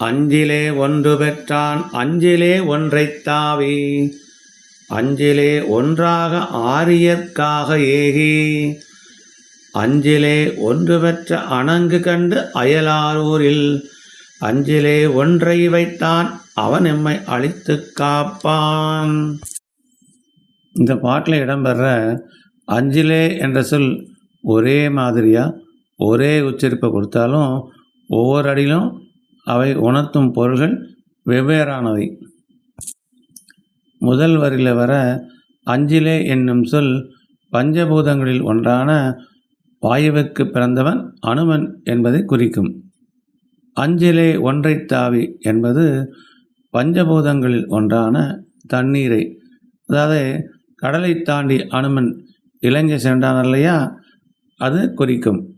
அஞ்சிலே ஒன்று பெற்றான் அஞ்சிலே ஒன்றைத் தாவி. அஞ்சிலே ஒன்றாக ஆரியற்காக ஏகி. அஞ்சிலே ஒன்று பெற்ற அணங்கு கண்டு அயலாரூரில் அஞ்சிலே ஒன்றை வைத்தான் அவன் எம்மை அழித்து காப்பான். இந்த பாட்டில் இடம்பெற அஞ்சிலே என்ற சொல் ஒரே மாதிரியாக ஒரே உச்சரிப்பை கொடுத்தாலும் ஒவ்வொரு அடியிலும் அவை உணர்த்தும் பொருள்கள் வெவ்வேறானவை. முதல் வரியில் வர அஞ்சிலே என்னும் சொல் பஞ்சபூதங்களில் ஒன்றான வாயுவுக்கு பிறந்தவன் அனுமன் என்பதை குறிக்கும். அஞ்சிலே ஒன்றைத் தாவி என்பது பஞ்சபூதங்களில் ஒன்றான தண்ணீரை அதாவது கடலை தாண்டி அனுமன் இலங்கை சென்றான் இல்லையா அது குறிக்கும்.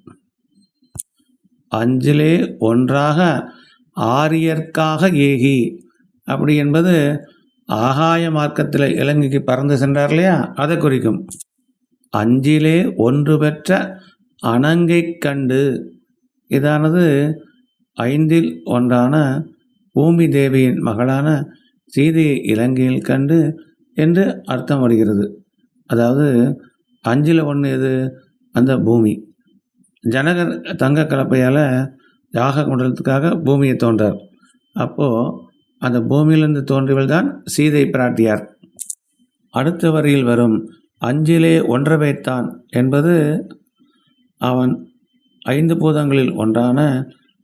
அஞ்சிலே ஒன்றாக ஆரியர்க்காக ஏகி. அப்படி என்பது ஆகாய மார்க்கத்தில் இலங்கைக்கு பறந்து சென்றார் இல்லையா? அதை குறிக்கும். அஞ்சிலே ஒன்று பெற்ற அணங்கை கண்டு. இதானது ஐந்தில் ஒன்றான பூமி தேவியின் மகளான சீதையை இலங்கையில் கண்டு என்று அர்த்தம் வருகிறது அதாவது அஞ்சில் ஒன்று எது? அந்த பூமி. ஜனகர் தங்க கலப்பையால் யாக குண்டலத்துக்காக பூமியை தோன்றார். அப்போது அந்த பூமியிலிருந்து தோன்றியவள் தான் சீதை பிராட்டியார். அடுத்த வரியில் வரும் அஞ்சிலே ஒன்றை வைத்தான் என்பது அவன் ஐந்து பூதங்களில் ஒன்றான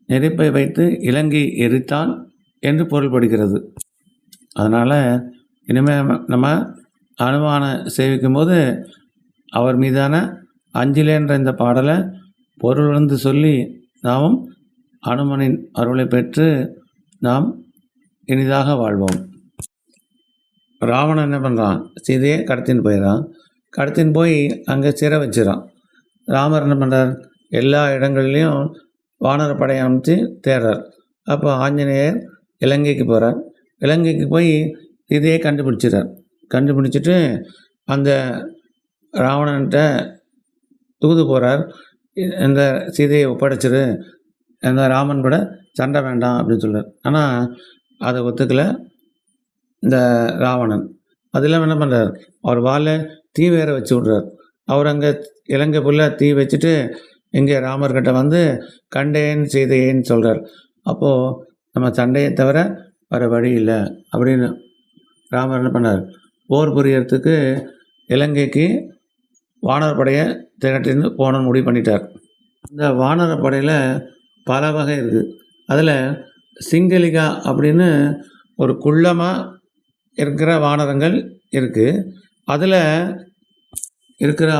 நெருப்பை வைத்து இலங்கை எரித்தான் என்று பொருள்படுகிறது. அதனால் இனிமேல் நம்ம அனுமான சேவிக்கும் போது அவர் மீதான அஞ்சிலேன்ற இந்த பாடலை பொருள் வந்து சொல்லி நாமும் அனுமனின் அருளை பெற்று நாம் இனிதாக வாழ்வோம். ராவணன் என்ன பண்ணுறான் சீதையை கடத்தின்னு போயிடறான். கடத்தின்னு போய் அங்கே சிறை வச்சிடறான். ராமர் என்ன பண்ணுறார் எல்லா இடங்கள்லையும் வானர படையை அமைச்சு தேடுறார். அப்போ ஆஞ்சநேயர் இலங்கைக்கு போகிறார் இலங்கைக்கு போய் சீதையை கண்டுபிடிச்சிடுறார். கண்டுபிடிச்சிட்டு அந்த ராவணன்கிட்ட தூது போகிறார் இந்த சீதையை ஒப்படைச்சிரு. அந்த ராமன் கூட சண்டை வேண்டாம் அப்படின்னு சொல்கிறார் ஆனால் அதை ஒத்துக்கலை இந்த ராவணன். அது இல்லாமல் என்ன பண்ணுறார் அவர் வாழை தீ வேற வச்சு விட்றார். அவர் அங்கே இலங்கை புள்ள தீ வச்சுட்டு இங்கே ராமர்கிட்ட வந்து கண்டேன் செய்தேன்னு சொல்கிறார் அப்போது நம்ம சண்டையை தவிர வேறு வழி இல்லை அப்படின்னு ராமர் என்ன பண்ணார்? போர் புரியறதுக்கு இலங்கைக்கு வானர் படையை திரட்டின்னு போகணும்னு முடிவு பண்ணிட்டார். இந்த வானர படையில் பல வகை இருக்குது அதில் சிங்கலிகா அப்படின்னு ஒரு குள்ளமாக இருக்கிற வானரங்கள் இருக்குது அதில் இருக்கிற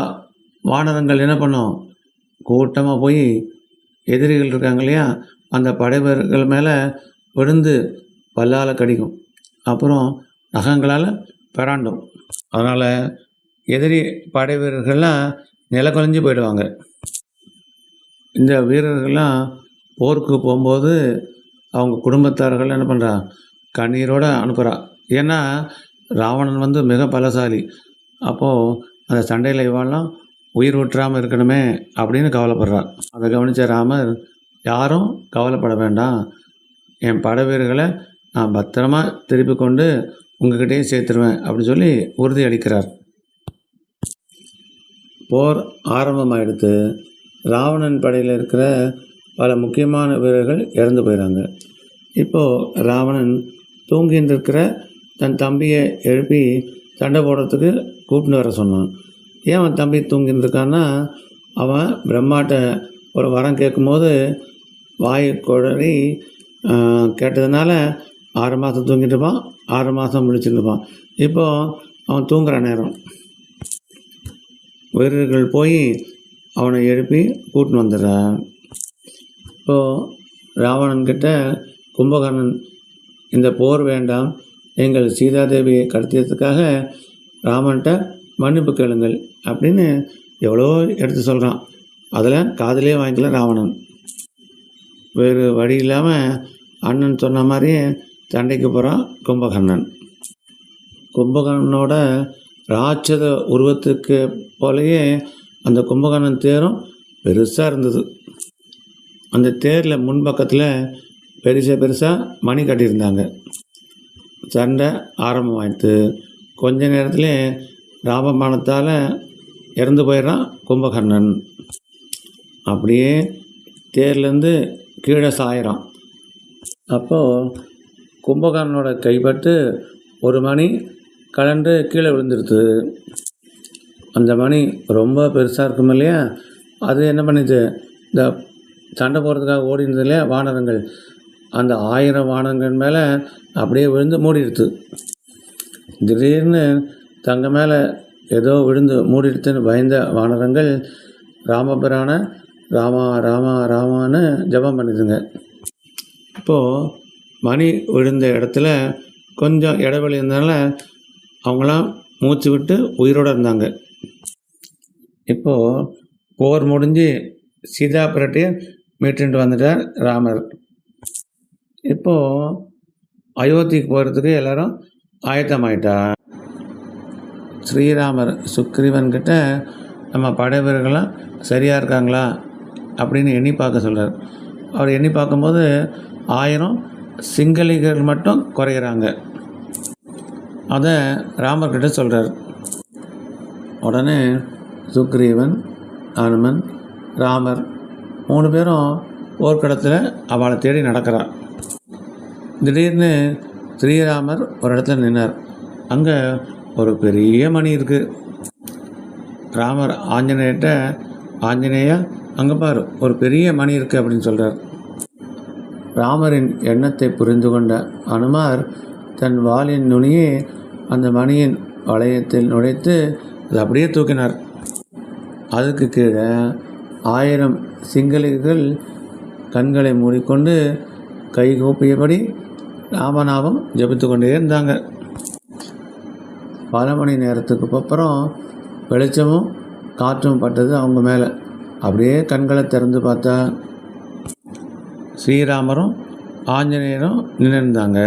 வானரங்கள் என்ன பண்ணும்? கூட்டமாக போய் எதிரிகள் இருக்காங்க இல்லையா? அந்த படைவர்கள் மேலே விழுந்து பல்லால் கடிக்கும். அப்புறம் நகங்களால் பெறாண்டும் அதனால் எதிரி படை வீரர்கள்லாம் நிலக்குலைஞ்சு போயிடுவாங்க. இந்த வீரர்கள்லாம் போருக்கு போகும்போது அவங்க குடும்பத்தார்கள் என்ன பண்ணுறா கண்ணீரோடு அனுப்புகிறா ஏன்னா ராவணன் வந்து மிக பலசாலி. அப்போது அந்த சண்டையில் இவாளெலாம் உயிர் விட்டுறாமல் இருக்கணுமே அப்படின்னு கவலைப்படுறா. அதை கவனித்த ராமர் யாரும் கவலைப்பட வேண்டாம். என் படை வீரர்களை நான் பத்திரமா திருப்பி கொண்டு உங்ககிட்டயும் சேர்த்துருவேன் அப்படின்னு சொல்லி உறுதி அளிக்கிறார். போர் ஆரம்பமாயிடுத்து ராவணன் படையில் இருக்கிற பல முக்கியமான வீரர்கள் இறந்து போயிடுறாங்க இப்போது ராவணன் தூங்கியிருந்திருக்கிற தன் தம்பியை எழுப்பி சண்டை போடுறதுக்கு கூப்பிட்டு வர சொன்னான். ஏன் அவன் தம்பி தூங்கியிருந்திருக்கான்னா அவன் பிரம்மாட்ட ஒரு வரம் கேட்கும்போது வாய் குழறி கேட்டதுனால ஆறு மாதம் தூங்கிட்டு இருப்பான் ஆறு மாதம் முடிச்சுருப்பான் இப்போது அவன் தூங்குற நேரம். வீரர்கள் போய் அவனை எழுப்பி கூட்டின்னு வந்துடுறான். இப்போது ராவணன்கிட்ட கும்பகர்ணன் இந்த போர் வேண்டாம். எங்கள் சீதாதேவியை கடத்தியதுக்காக ராமன்கிட்ட மன்னிப்பு கேளுங்கள் அப்படின்னு எவ்வளோ எடுத்து சொல்கிறான் அதில் காதலே வாங்கிக்கல ராவணன். வேறு வழி இல்லாமல் அண்ணன் சொன்ன மாதிரியே சண்டைக்கு போகிறான் கும்பகர்ணன். கும்பகர்ணனோட ராட்சத உருவத்துக்கு போலயே அந்த கும்பகர்ணன் தேரும் பெருசாக இருந்தது. அந்த தேரில் முன்பக்கத்தில் பெருசாக பெருசாக மணி கட்டியிருந்தாங்க. சண்டை ஆரம்பமாயிடுத்து. கொஞ்ச நேரத்தில் ராமபாணத்தால் இறந்து போயிடுறான் கும்பகர்ணன். அப்படியே தேர்லேருந்து கீழே சாயிறான். அப்போது கும்பகர்ணனோட கைப்பட்டு ஒரு மணி கலண்டு கீழே விழுந்துருது அந்த மணி ரொம்ப பெருசாக இருக்கும் இல்லையா அது என்ன பண்ணுது இந்த சண்டை போகிறதுக்காக ஓடினதுலே வானரங்கள். அந்த ஆயிரம் வானங்கள் மேலே அப்படியே விழுந்து மூடிடுது திடீர்னு தங்க மேலே ஏதோ விழுந்து மூடிடுத்துன்னு பயந்த வானரங்கள் ராமபிரான ராமா ராமா ராமான்னு ஜெபம் பண்ணிதுங்க. இப்போது மணி விழுந்த இடத்துல கொஞ்சம் இடைவெளி இருந்தனால அவங்களாம் மூச்சு விட்டு உயிரோடு இருந்தாங்க. இப்போது போர் முடிஞ்சு சீதா பிராட்டியை மீட்டுட்டு வந்துட்டார் ராமர். இப்போது அயோத்திக்கு போகிறதுக்கு எல்லாரும் ஆயத்தமாயிட்டா. ஸ்ரீராமர் சுக்ரீவன்கிட்ட நம்ம படை வீரர்கள்லாம் சரியாக இருக்காங்களா அப்படின்னு எண்ணி பார்க்க சொல்கிறார் அவர் எண்ணி பார்க்கும்போது ஆயிரம் சிங்களிகர்கள் மட்டும் குறையிறாங்க. அதை ராமர்கிட்ட சொல்கிறார் உடனே சுக்ரீவன் அனுமன் ராமர் மூணு பேரும் போர்க்களத்தில் அவளை தேடி நடக்கிறார் திடீர்னு ஸ்ரீராமர் ஒரு இடத்துல நின்னார். அங்கே ஒரு பெரிய மணி இருக்குது ராமர் ஆஞ்சநேயர்கிட்ட ஆஞ்சநேயா அங்கே பாரு ஒரு பெரிய மணி இருக்குது அப்படின்னு சொல்கிறார் ராமரின் எண்ணத்தை புரிந்து கொண்ட அனுமார் தன் வாளின் நுனியை அந்த மணியின் வளையத்தில் நுழைத்து அதை அப்படியே தூக்கினார். அதுக்கு கீழே ஆயிரம் சிங்களிகள் கண்களை மூடிக்கொண்டு கை கூப்பியபடி ராமநாமம் ஜெபித்து கொண்டே இருந்தாங்க. பல மணி நேரத்துக்கு அப்புறம் வெளிச்சமும் காற்றும் பட்டது அவங்க மேலே. அப்படியே கண்களை திறந்து பார்த்தா ஸ்ரீராமரும் ஆஞ்சநேயரும் நின்றுருந்தாங்க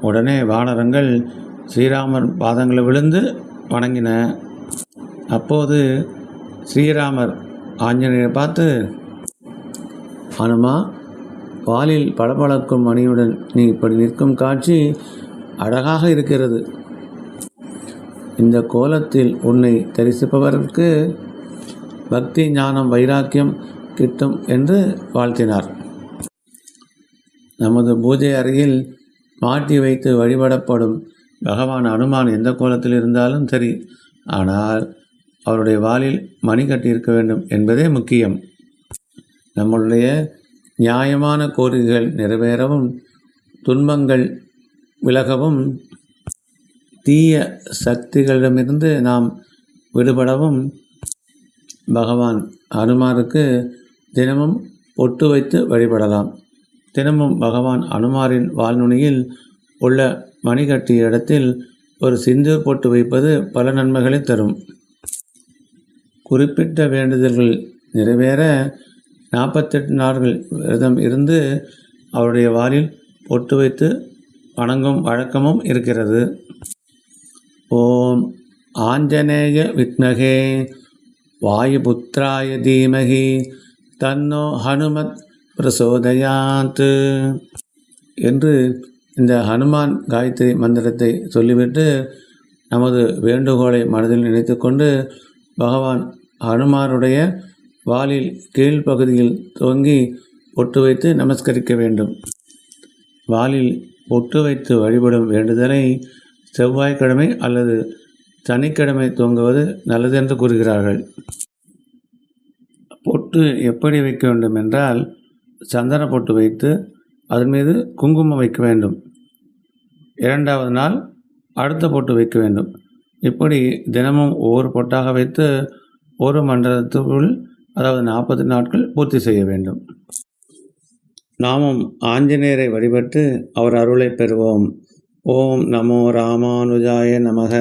உடனே வானரங்கள் ஸ்ரீராமர் பாதங்களை விழுந்து வணங்கின. அப்போது ஸ்ரீராமர் ஆஞ்சநேயரை பார்த்து அனுமா வாலில் பளபளக்கும் மணியுடன் நீ இப்படி நிற்கும் காட்சி அழகாக இருக்கிறது. இந்த கோலத்தில் உன்னை தரிசிப்பவருக்கு பக்தி ஞானம் வைராக்கியம் கிட்டும் என்று வாழ்த்தினார். நமது பூஜை அறையில் மாட்டி வைத்து வழிபடப்படும் பகவான் அனுமான் எந்த கோலத்தில் இருந்தாலும் சரி. ஆனால் அவருடைய வாலில் மணி கட்டியிருக்க வேண்டும் என்பதே முக்கியம். நம்மளுடைய நியாயமான கோரிக்கைகள் நிறைவேறவும் துன்பங்கள் விலகவும் தீய சக்திகளிடமிருந்து நாம் விடுபடவும் பகவான் அனுமாருக்கு தினமும் பொட்டு வைத்து வழிபடலாம். தினமும் பகவான் அனுமாரின் வால்நுனியில் உள்ள மணிகட்டிய இடத்தில் ஒரு சிந்தூர் போட்டு வைப்பது பல நன்மைகளை தரும். குறிப்பிட்ட வேண்டுதல்கள் நிறைவேற நாற்பத்தெட்டு நாட்கள் விரதம் இருந்து அவருடைய வாலில் பொட்டு வைத்து வணங்கும் வழக்கமும் இருக்கிறது. ஓம் ஆஞ்சநேய வித்மகே வாயுபுத்திராய தீமகி தன்னோ ஹனுமத் பிரசோதயாத் என்று இந்த ஹனுமான் காயத்ரி மந்திரத்தை சொல்லிவிட்டு நமது வேண்டுகோளை மனதில் நினைத்துக்கொண்டு பகவான் ஹனுமாருடைய வாலில் கீழ்ப்பகுதியில் துவங்கி பொட்டு வைத்து நமஸ்கரிக்க வேண்டும். வாலில் பொட்டு வைத்து வழிபடும் வேண்டுதலை செவ்வாய்க்கிழமை அல்லது சனிக்கிழமை துவங்குவது நல்லதென்று கூறுகிறார்கள். பொட்டு எப்படி வைக்க வேண்டும் என்றால் சந்தன பொட்டு வைத்து அதன் மீது குங்குமம் வைக்க வேண்டும். இரண்டாவது நாள் அடுத்த பொட்டு வைக்க வேண்டும். இப்படி தினமும் ஒவ்வொரு பொட்டாக வைத்து ஒரு மண்டலத்துக்குள் அதாவது நாற்பது நாட்கள் பூர்த்தி செய்ய வேண்டும். நாமும் ஆஞ்சநேயரை வழிபட்டு அவர் அருளை பெறுவோம். ஓம் நமோ ராமானுஜாய நமக.